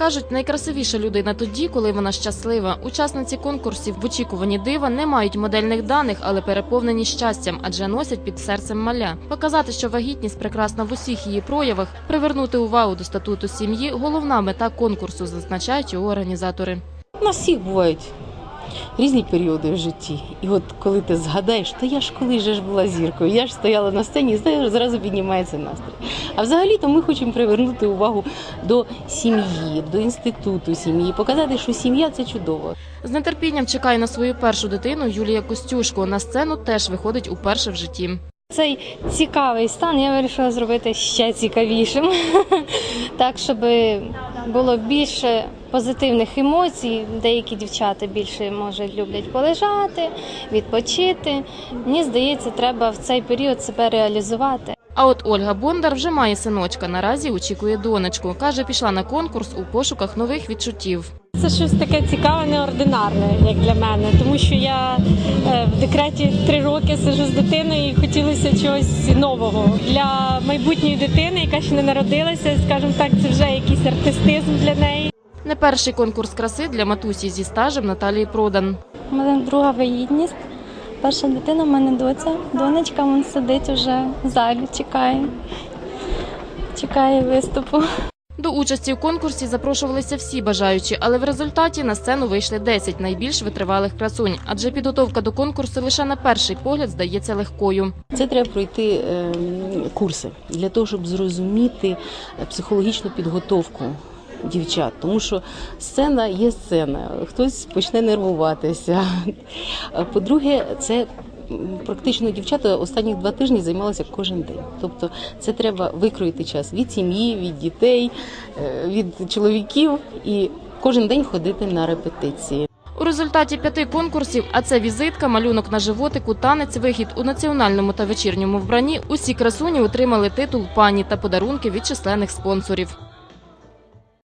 Кажуть, найкрасивіша людина тоді, коли вона щаслива. Учасниці конкурсів в очікуванні дива не мають модельних даних, але переповнені щастям, адже носять під серцем маля. Показати, що вагітність прекрасна в усіх її проявах, привернути увагу до статуту сім'ї головна мета конкурсу, зазначають його організатори. У нас всіх бувають різні періоди в житті. І от коли ти згадаєш, то я ж колись же ж була зіркою, я ж стояла на сцені, і знаєш, зразу піднімається настрій. А взагалі-то ми хочемо привернути увагу до сім'ї, до інституту сім'ї, показати, що сім'я це чудово. З нетерпінням чекає на свою першу дитину Юлія Костюшко. На сцену теж виходить уперше в житті. Цей цікавий стан я вирішила зробити ще цікавішим, так щоб було більше позитивних емоцій. Деякі дівчата більше може люблять полежати, відпочити. Мені здається, треба в цей період себе реалізувати. А от Ольга Бондар вже має синочка. Наразі очікує донечку. каже, пішла на конкурс у пошуках нових відчуттів. Це щось таке цікаве, неординарне, як для мене, тому що я е, в декреті три роки сижу з дитиною і хотілося чогось нового для майбутньої дитини, яка ще не народилася. Скажімо так, це вже якийсь артистизм для неї. Не перший конкурс краси для матусі зі стажем Наталії Продан. У мене друга вагітність. Перша дитина в мене доця. Донечка вон сидить уже в залі, чекає. Чекає виступу. До участі у конкурсі запрошувалися всі бажаючі, але в результаті на сцену вийшли 10 найбільш витривалих красунь, адже підготовка до конкурсу лише на перший погляд здається легкою. Це треба пройти ем, курси для того, щоб зрозуміти е, психологічну підготовку дівчат, тому що сцена є сцена, хтось почне нервуватися. По-друге, це практично дівчата останні два тижні займалися кожен день. Тобто це треба викроїти час від сім'ї, від дітей, е, від чоловіків і кожен день ходити на репетиції. У результаті п'яти конкурсів, а це візитка, малюнок на животику, танець, вихід у національному та вечірньому вбранні. Усі красуні отримали титул пані та подарунки від численних спонсорів.